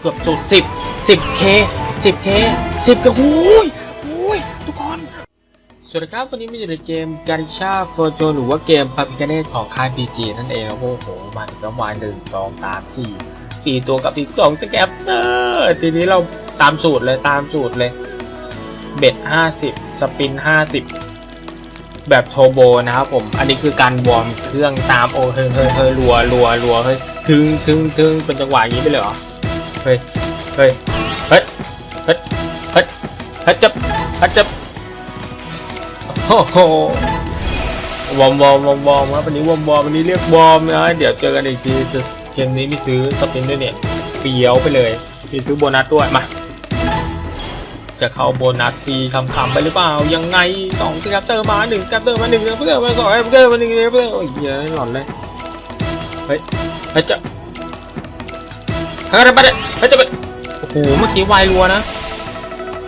เกือบสุดสิบสิบเคสิบเคสิบกระหูยโอ้ยทุกคน สวัสดีครับวันนี้มาอยู่ในเกมการิชาโฟโจหรือว่าเกมพาพิกเนตของค่ายพีจีนั่นเองโอ้โหมาถึงประมาณหนึ่งสองสามสี่สี่ตัวกับอีกสองสแกปเตอร์ทีนี้เราตามสูตรเลยตามสูตรเลย เบ็ดห้าสิบสปินห้าสิบแบบโทโบนะครับผม อันนี้คือการวอร์มเครื่องตามโอเฮ้ยเฮ้ยเฮ้ยรัวรัวรัวเฮ้ย ถึงถึงถึงเป็นจังหวะอย่างนี้ไปเลยเหรอ เฮ้ย เฮ้ย เฮ้ย เฮ้ย เฮ้ยเฮ้ยจับเฮ้ยจับโอ้โหวอมวอมวอมวอมครับวันนี้วอมวอมวันนี้เรียกวอมนะเดี๋ยวเจอกันอีกทีเกมนี้ไม่ซื้อสปินด้วยเนี่ยเปียวไปเลยมีซื้อโบนัสด้วยมาจะเข้าโบนัสฟรีคำๆไปหรือเปล่ายังไงสองสแกปเตอร์มาหนึ่งสแกปเตอร์มาหนึ่งสแกปเตอร์มาสองสแกปเตอร์มาหนึ่งสแกปเตอร์โอ้ยเหี้ยหลอนเลยเฮ้ยเฮ้ยจะ เฮ้ยไปเลยเฮ้ยจะไปโอ้โหเมื่อกี้วายรัวนะ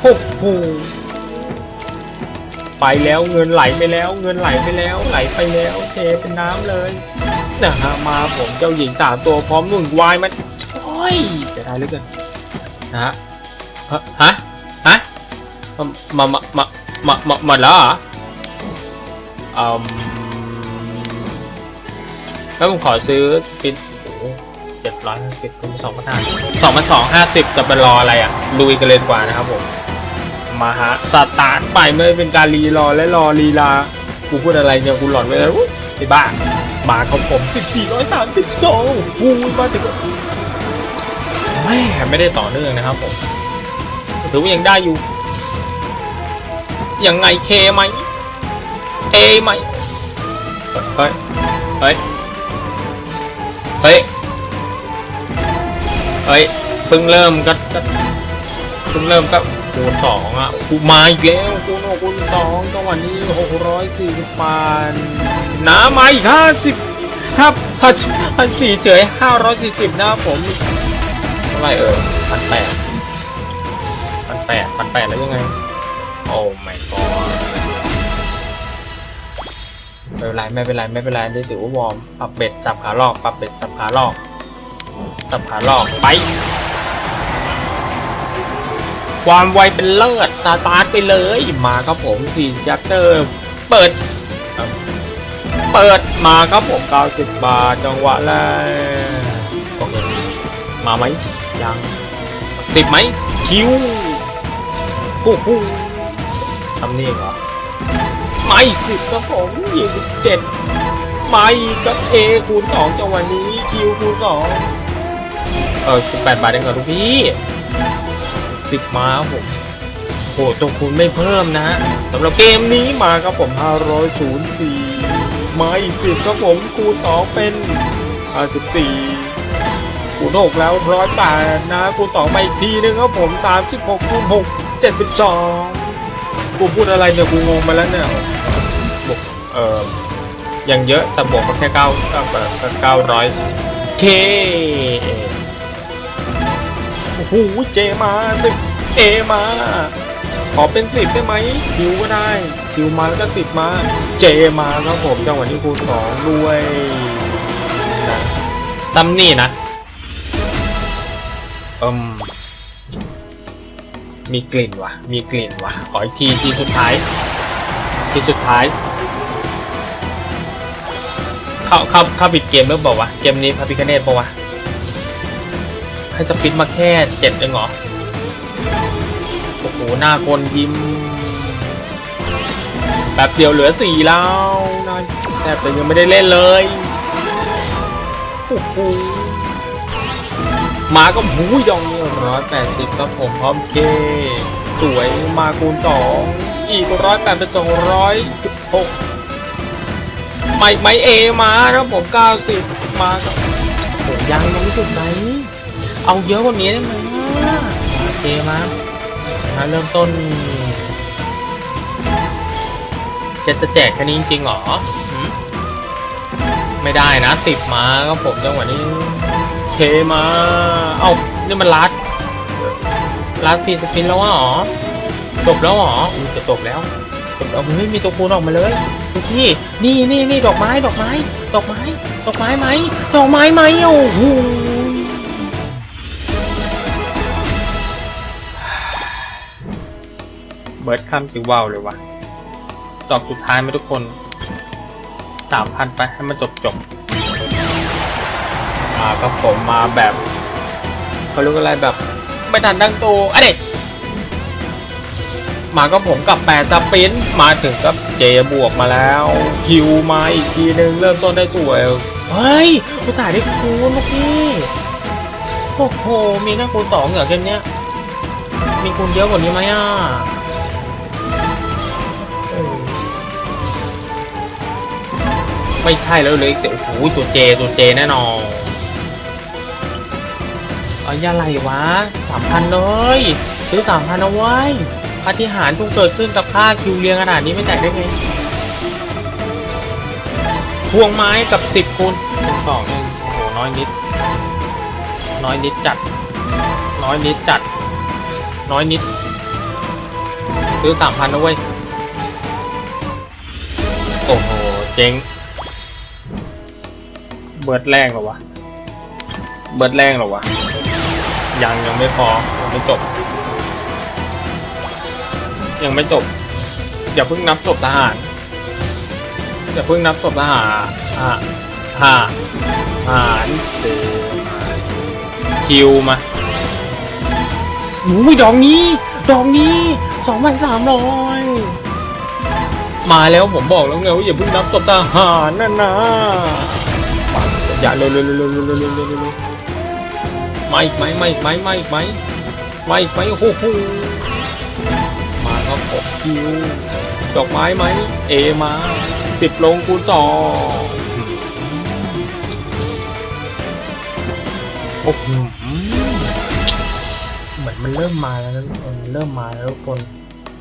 โอ้โหไปแล้วเงินไหลไปแล้ว เงินไหลไปแล้ว ไหลไปแล้วเทเป็นน้ำเลยนะฮะมาผมเจ้าหญิงสามตัวพร้อมหนุ่นวายมันโอ้ยจะได้หลือเกินนะฮะฮะฮะฮะมามามามามามดแล้วเหรออืมแล้วผมขอซื้อสปิน เจ็ดร้อยสิบคูณสองพันห้าสองพันสองห้าสิบจะไปรออะไรอะลุยกันเลยดีกว่านะครับผม มาฮะสตาร์ทไปไม่เป็นการรีรอและรอลีลากูพูดอะไรเนี่ยกูหลอนไปแล้วอุ๊ยไอ้บ้ามาของผม1432กูมาถึงก็แม่ไม่ได้ต่อเนื่องนะครับผมถือว่ายังได้อยู่ยังไงเคไหมเอไหมเฮ้ยเฮ้ย เฮ้ยเพิ่งเริ่มก็ก็เพิ่งเริ่มก็คูณสองอะกูมาอีกแล้วคูณหกคูณสองจังหวะนี้หกร้อยสี่สิบปานน้ำมาอีกห้าสิบครับพันพันสี่เฉยห้าร้อยสี่สิบนะครับผมเท่าไรเออพันแปดพันแปดพันแปดแล้วยังไง โอ้ไม่ก็ไม่เป็นไรไม่เป็นไรไม่เป็นไรได้ถือว่าวอร์มปรับเบ็ดสับขาลอกปรับเบ็ดสับขาลอก สับขาลอกไป ความไวเป็นเลิศตาร์ไปเลยมาครับผมสี่ยักเตอร์เปิด เปิดมาครับผม90บาทจังหวะแรกโอเคมาไหมยังติดไหมคิวโอ้โหทำนี่เหรอไม่สิบครับผมยี่สิบเจ็ดไม่กับเอคูณสองจังหวะนี้คิวคูณสอง เออสิบแปดบาทเองเหรอทุกพี่สิบมาครับผมโอ้ตัวคุณไม่เพิ่มนะฮะสำหรับเกมนี้มาครับผม500ศูนย์สี่มาอีกสิบครับผมคูณสองเป็น54คูณหกแล้วร้อยแปดนะคูณสองมาอีกทีนึงครับผม36คูณหก72กูพูดอะไรเนี่ยกูงงไปแล้วเนี่ยบวกเอ่อยังเยอะแต่บวกมาแค่เก้าเก้าเก้าร้อยเค หเจมาสิเอมา ขอเป็นสิบได้ไหมคิวก็ได้คิวมาแล้วก็สิบมา เจมาครับผมจังหวะนี้คูณสองด้วยนะตำนี่นะอืมมีกลิ่นว่ะ มีกลิ่นว่ะ ขออีกทีทีสุดท้าย ทีสุดท้าย เข้าเข้าเข้าปิดเกมหรือเปล่าวะ เกมนี้พระพิคเนตปะวะ ให้สปินมาแค่เจ็ดเองเหรอ โอ้โห หน้าคนยิ้มแบบเดียวเหลือสี่แล้วนะแทบจะยังไม่ได้เล่นเลย โอ้โหมาก็หูยองร้อยแปดสิบครับผมพร้อมเค สวยมาคูณสองอีกร้อยแปดเป็นสองร้อยสิบหกไม่ไม่เอมาครับผมเก้าสิบมาครับโอ้ยังยังไม่สุดไหน เอาเยอะกว่านี้ได้ไหมโอเคมามาเริ่มต้นจะจะแจกแค่นี้จริงๆเหรอ ไม่ได้นะติดมาก็ผมจังหวะนี้เทมา เอ้า นี่มันรัดรัดปีสปินแล้วหรอ จบแล้วเหรอจะจบแล้วจบแล้วเฮ้ยมีตัวคูณออกมาเลยทุกที่ นี่นี่นี่ดอกไม้ ดอกไม้ ดอกไม้ ดอกไม้ไหม ดอกไม้ไหมโอ้โห เบิร์ดข้ามจิวว่าวเลยวะดอกสุดท้ายไหมทุกคนสามพันไปให้มันจบจบมาครับผมมาแบบเขาเรียกอะไรแบบ ไม่ทันตั้งตัวอะเด็กมาก็ผมกับแปดสปินมาถึงกับเจบวกมาแล้ว คิวมาอีกทีนึงเริ่มต้นได้สวเฮ้ยกูถ่ายได้คูณเมื่อกี้โอ้โหมีแค่คูณสองเหรอเกมเนี้ยมีคูณเยอะกว่านี้ไหมอะ ไม่ใช่แล้วเลยแต่โอ้โหตัวเจตัวเจแน่นอนเอาอย่าไรวะสามพันเลยซื้อสามพันเอาไว้ปาฏิหารย์ทุกเกิดขึ้นกับค่าคิวเรียงขนาดนี้ไม่จ่ายได้ไงพวงไม้กับสิบคูณสองเองโอ้โหน้อยนิด น้อยนิดจัด น้อยนิดจัด น้อยนิด ซื้อสามพันนะเว้ย โอ้โห เจ๊ง เบิร์ดแรงเหรอวะ เบิร์ดแรงเหรอวะ ยังยังไม่พอยังไม่จบ ยังไม่จบ อย่าเพิ่งนับจบทหาร อย่าเพิ่งนับจบทหารอ่าหาหารเคิวมาอุ้ยดอกนี้ ดอกนี้สองพันสามร้อยมาแล้วผมบอกแล้วไงว่าอย่าเพิ่งนับตบทหารนั่นนะ อย่าเร็วเร็วเร็วเร็วเร็วเร็วเร็วมาอีกไหมมาอีกไหมมาอีกไหมมาอีกไหมโอ้โหมาครับหกคิวดอกไม้ไหมเอมาติดลงคูณสองโอ้โหเหมือนมันเริ่มมาแล้วนะทุกคนเริ่มมาแล้วทุกคน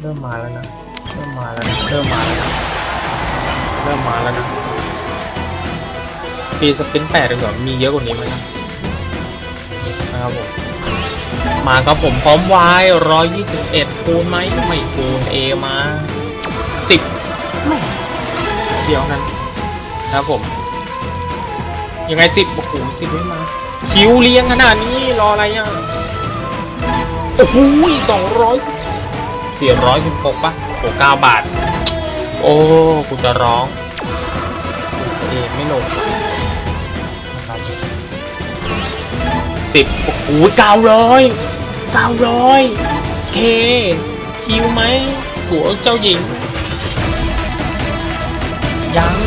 เริ่มมาแล้วนะเริ่มมาแล้วเริ่มมาแล้วเริ่มมาแล้วนะ ปีสปินแปดดีกว่ามีเยอะกว่านี้ไหมนะครับผม มาครับผมพร้อมวายร้อยยี่สิบเอ็ดคูณไหมไม่คูณเอมาสิบไม่เดียวนั้นนะครับผม ยังไงสิบโอ้โหสิบไม่มา คิวเลี้ยงขนาดนี้รออะไรอะโอ้โหสองร้อยสี่ร้อยสิบหกป่ะโอ้เก้าบาท โอ้กูจะร้องเอไม่ลง สิบโอ้โหเก้าร้อยเก้าร้อยเคคิวไหมหัวเจ้าหญิง ยัง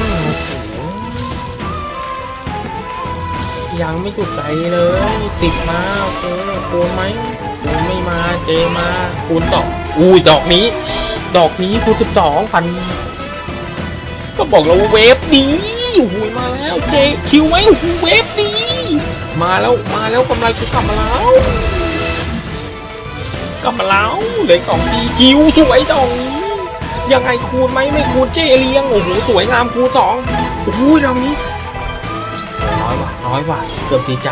ยังไม่จุดใจเลยสิบมาโอเคคูณไหมคูณไม่มาเจมาคูณสองอุ้ยดอกนี้ ดอกนี้คูณสิบสองพันก็บอกแล้วว่าเวฟดีโอ้โหมาแล้วเจคิวไหมเวฟ มาแล้ว มาแล้วกำไรกูกลับมาแล้วกลับมาแล้วเหลืออกสองทีคิวสวยดอกนี้ยังไงคูณไหมไม่คูณเจเลี้ยงโอ้โหสวยงามคูณสองโอ้โหดอกนี้น้อยว่ะน้อยว่ะเกือบดีใจ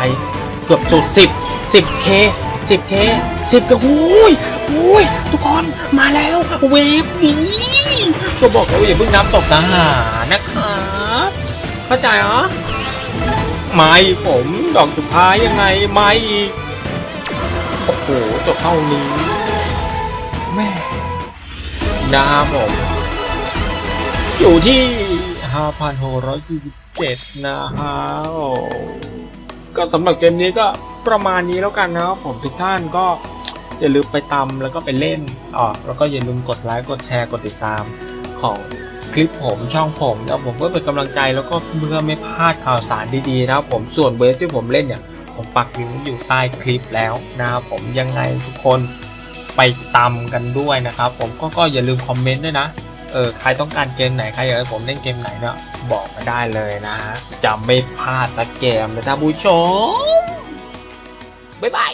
เกือบสุดสิบสิบเคสิบเคสิบกับโอ้ยโอ้ยทุกคนมาแล้วเวฟนี้ก็บอกแล้วอย่าเพิ่งนับตกทหานะครับเข้าใจเหรอ ไม่ผมดอกสุดท้ายยังไงไม่อีกโอ้โหจบเท่านี้แม่นาผมอยู่ที่5,647นะฮะโอ้ก็สำหรับเกมนี้ก็ประมาณนี้แล้วกันนะครับผมทุกท่านก็อย่าลืมไปตามแล้วก็ไปเล่นอ๋อแล้วก็อย่าลืมกดไลค์กดแชร์กดติดตามของ คลิปผมช่องผมแล้วผมก็เป็นกำลังใจแล้วก็เพื่อไม่พลาดข่าวสารดีๆนะครับผมส่วนเวฟที่ผมเล่นเนี่ย ผมปักลิงก์อยู่ใต้คลิปแล้วนะครับผมยังไงทุกคนไปตามกันด้วยนะครับ ผมก็ก็อย่าลืมคอมเมนต์ด้วยนะเออใครต้องการเกมไหนใครอยากให้ผมเล่นเกมไหนเนี่ยบอกมาได้เลยนะฮะจะไม่พลาดสักเกมนะท่านผู้ชมบ๊ายบาย